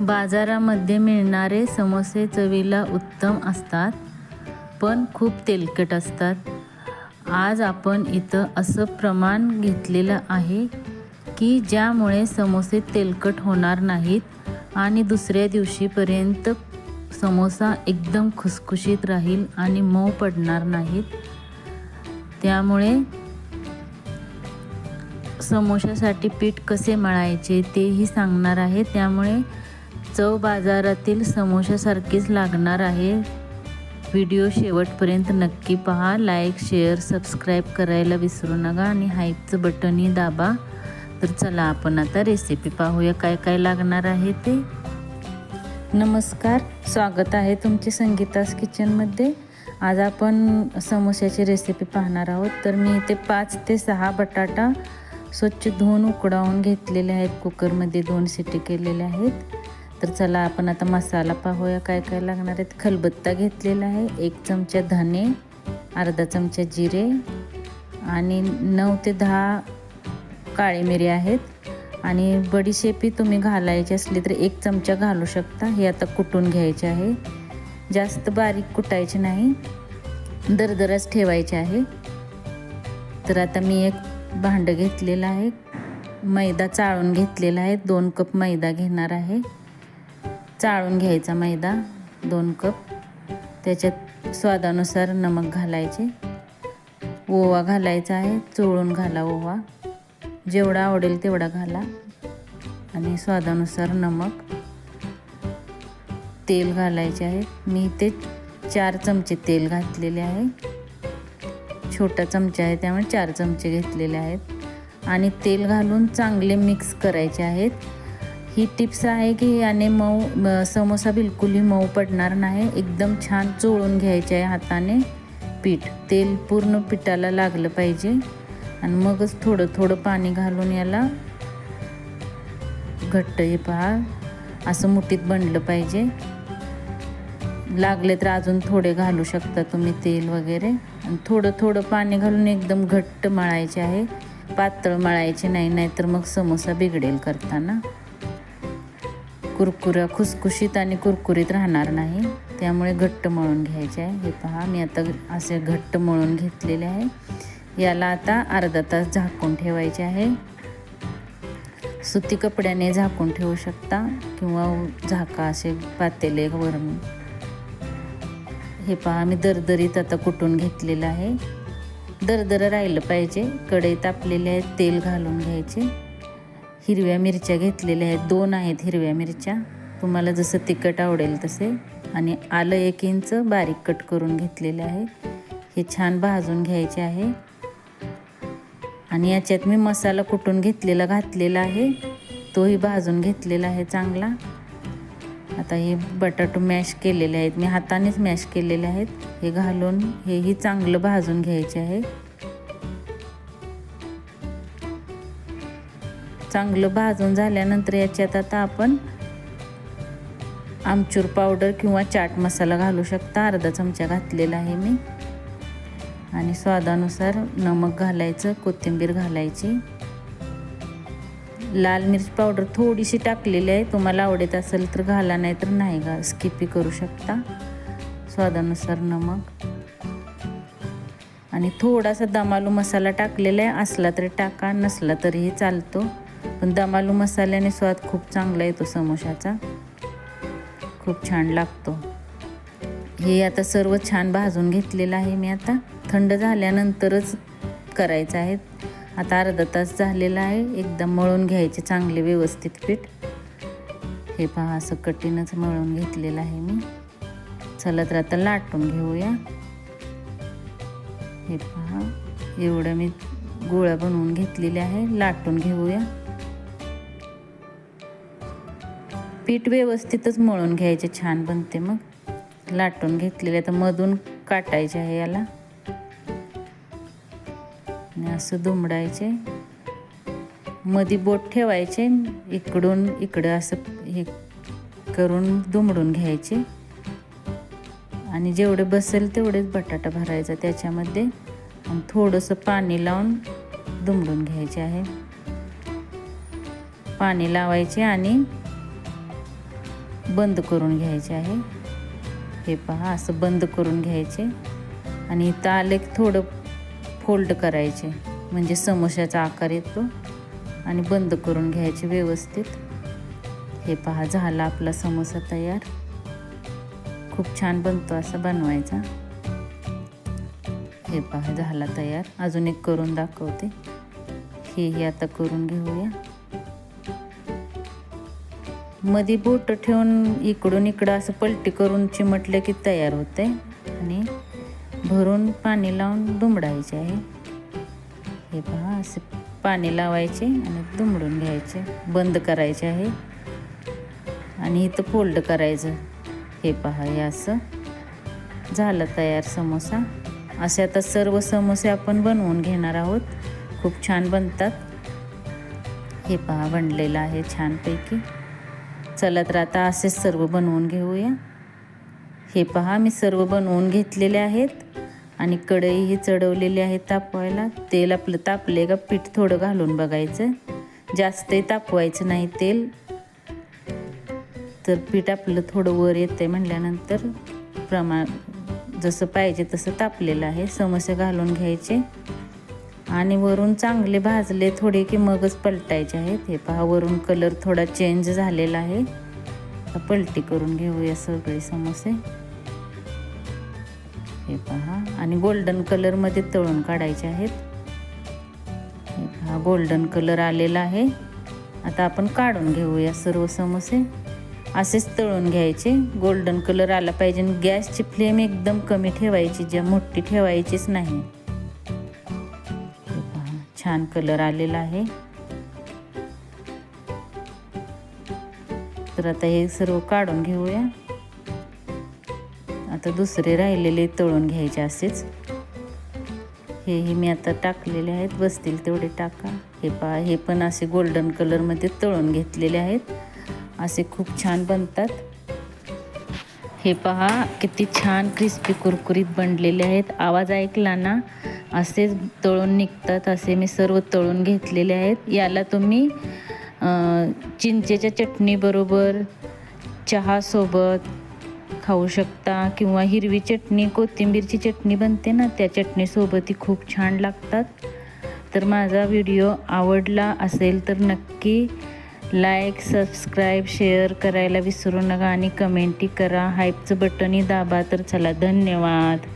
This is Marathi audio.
बाजारामध्ये मिळणारे समोसे चवीला उत्तम असतात पण खूप तेलकट असतात. आज आपण इथं असं प्रमाण घेतलेलं आहे की ज्यामुळे समोसे तेलकट होणार नाहीत आणि दुसऱ्या दिवशीपर्यंत समोसा एकदम खुसखुशीत राहील आणि मऊ पडणार नाहीत. त्यामुळे समोशासाठी पीठ कसे मळायचे तेही सांगणार आहे. त्यामुळे चव बाजारातील समोशासारखीच लागणार आहे. व्हिडिओ शेवटपर्यंत नक्की पहा. लाईक शेअर सबस्क्राईब करायला विसरू नका आणि हाईपचं बटनही दाबा. तर चला आपण आता रेसिपी पाहूया काय काय लागणार आहे ते. नमस्कार. स्वागत आहे तुमचे संगीतास किचनमध्ये. आज आपण समोश्याची रेसिपी पाहणार आहोत. तर मी इथे पाच ते सहा बटाटा स्वच्छ धुवून उकडावून घेतलेले आहेत. कुकरमध्ये दोन सिटी केलेले आहेत. तर चला आपण आता मसाला पाहूया काय काय लागणार आहेत. खलबत्ता घेतलेला आहे. एक चमचा धने अर्धा चमचा जिरे आणि नऊ ते दहा काळी मिरी आहेत. आणि बडीशेपी तुम्ही घालायची असली तर एक चमचा घालू शकता. हे आता कुटून घ्यायचे आहे. जास्त बारीक कुटायचे नाही. दरदरच ठेवायचे आहे. तर आता मी एक भांडं घेतलेलं आहे. मैदा चाळून घेतलेला आहे. दोन कप मैदा घेणार आहे. चाळून घ्यायचा मैदा दोन कप. त्याच्यात स्वादानुसार नमक घालायचे. ओवा घालायचा आहे चोळून घाला ओवा. जेवढा आवडेल तेवढा घाला. आणि स्वादानुसार नमक. तेल घालायचे आहे. मी ते चार चमचे तेल घातलेले आहे. छोटा चमचा आहे त्यामुळे चार चमचे घेतलेले आहेत. आणि तेल घालून चांगले मिक्स करायचे आहेत. ही टिप्स आहे की याने मऊ समोसा बिलकुलही मऊ पडणार नाही. एकदम छान चोळून घ्यायचे आहे हाताने. पीठ तेल पूर्ण पिठाला लागलं पाहिजे. आणि मगच थोडं थोडं पाणी घालून याला घट्ट हे पहा. असं मुठीत बनलं पाहिजे. लागले तर अजून थोडे घालू शकता तुम्ही तेल वगैरे. आणि थोडं थोडं पाणी घालून एकदम घट्ट मळायचे आहे. पातळ मळायचे नाही नाहीतर मग समोसा बिघडेल करताना. कुरकुऱ्या खुसखुशीत आणि कुरकुरीत राहणार नाही. त्यामुळे घट्ट मळून घ्यायचे आहे. हे पहा मी आता असे घट्ट मळून घेतलेले आहे. याला आता अर्धा तास झाकून ठेवायचे आहे. सुती कपड्याने झाकून ठेवू शकता किंवा झाका असे पातेले वरून. हे पहा मी दरदरीत आता कुटून घेतलेलं आहे. दरदर राहिलं पाहिजे. कढई तापलेले आहेत तेल घालून घ्यायचे. हिरव्या मिरच्या घेतलेल्या आहेत. दोन आहेत हिरव्या मिरच्या. तुम्हाला जसं तिखट आवडेल तसे. आणि आलं एक इंच बारीक कट करून घेतलेले आहे. हे छान भाजून घ्यायचे आहे. आणि याच्यात मी मसाला कुटून घेतलेला घातलेला आहे तोही भाजून घेतलेला आहे चांगला. आता हे बटाटो मॅश केलेले आहेत. मी हातानेच मॅश केलेले आहेत. हे घालून हेही चांगलं भाजून घ्यायचे आहे. चांगलं भाजून झाल्यानंतर याच्यात आता आपण आमचूर पावडर किंवा चाट मसाला घालू शकता. अर्धा चमचा घातलेला आहे मी. आणि स्वादानुसार नमक घालायचं कोथिंबीर घालायची. लाल मिरची पावडर थोडीशी टाकलेली आहे. तुम्हाला आवडत असेल तर घाला नाही तर नाही घा स्किपी करू शकता. स्वादानुसार नमक. आणि थोडासा दमालू मसाला टाकलेला आहे. असला तरी टाका नसला तरीही चालतो. पण दमालू मसाल्याने स्वाद खूप चांगला येतो समोशाचा. खूप छान लागतो. हे आता सर्व छान भाजून घेतलेलं आहे मी आता. थंड झाल्यानंतरच करायचं आहे. आता अर्धा तास झालेला आहे. एकदम मळून घ्यायचे चांगले व्यवस्थित पीठ. हे पहा असं कठीणच मळून घेतलेलं आहे मी. चला तर आता लाटून घेऊया. हे पहा एवढं मी गोळा बनवून घेतलेल्या आहे. लाटून घेऊया. पीठ व्यवस्थितच मळून घ्यायचे छान बनते मग. लाटून घेतलेले तर मधून काटायचे आहे याला. आणि असं दुमडायचे. मधी बोट ठेवायचे इकडून इकडं असं हे करून दुमडून घ्यायचे. आणि जेवढे बसेल तेवढेच बटाटा भरायचा त्याच्यामध्ये. आणि थोडंसं पाणी लावून दुमडून घ्यायचे आहे. पाणी लावायचे आणि बंद करून घ्यायचे आहे. हे पहा असं बंद करून घ्यायचे. आणि इथं आले थोडं फोल्ड करायचे. म्हणजे समोशाचा आकार येतो आणि बंद करून घ्यायचे व्यवस्थित. हे पहा झाला आपला समोसा तयार. खूप छान बनतो असा बनवायचा. हे पहा झाला तयार. अजून एक करून दाखवते. हेही आता करून घेऊया. मध्ये बोट ठेवून इकडून इकडं असं पलटी करून चिमटलं की तयार होते आणि भरून पाणी लावून दुमडायचे आहे. हे पहा असे पाणी लावायचे आणि दुमडून घ्यायचे. बंद करायचे आहे. आणि इथं फोल्ड करायचं. हे पहा हे असं झालं तयार समोसा. असे आता सर्व समोसे आपण बनवून घेणार आहोत. खूप छान बनतात. हे पहा बनलेलं आहे छानपैकी. चला तर आता असेच सर्व बनवून घेऊया. हे पहा मी सर्व बनवून घेतलेले आहेत आणि कढईही चढवलेली आहे तापवायला. तेल आपलं तापले का? पीठ थोडं घालून बघायचं. जास्तही तापवायचं नाही तेल. तर पीठ आपलं थोडं वर येते म्हणल्यानंतर प्रमाण जसं पाहिजे तसं तापलेलं आहे. समोसे घालून घ्यायचे. आणि वरून चांगले भाजले थोडे की मगच पलटायचे आहेत. हे पहा वरून कलर थोडा चेंज झालेला आहे. पलटी करून घेऊया सगळे समोसे. हे पहा आणि गोल्डन कलरमध्ये तळून काढायचे आहेत. हे पहा गोल्डन कलर आलेला आहे. आता आपण काढून घेऊया सर्व समोसे. असेच तळून घ्यायचे. गोल्डन कलर आला पाहिजे आणि गॅसची फ्लेम एकदम कमी ठेवायची ज्या मोठी ठेवायचीच नाही. छान कलर आलेला आहे. तर आता हे सर्व काढून घेऊया. आता दुसरे राहिलेले तळून घ्यायचे असेच. हेही मी आता टाकलेले आहेत. बसतील तेवढे टाका. हे पहा हे पण असे गोल्डन कलरमध्ये तळून घेतलेले आहेत. असे खूप छान बनतात. हे पहा किती छान क्रिस्पी कुरकुरीत बनलेले आहेत. आवाज ऐकला ना? असेच तळून निघतात असे मी सर्व तळून घेतलेले आहेत. याला तुम्ही चिंचेच्या चटणीबरोबर चहासोबत खाऊ शकता किंवा हिरवी चटणी कोथिंबीरची चटणी बनते ना त्या चटणीसोबतही खूप छान लागतात. तर माझा व्हिडिओ आवडला असेल तर नक्की लाईक सबस्क्राईब शेअर करायला विसरू नका आणि कमेंटही करा. हाईपचं बटनही दाबा तर चला. धन्यवाद.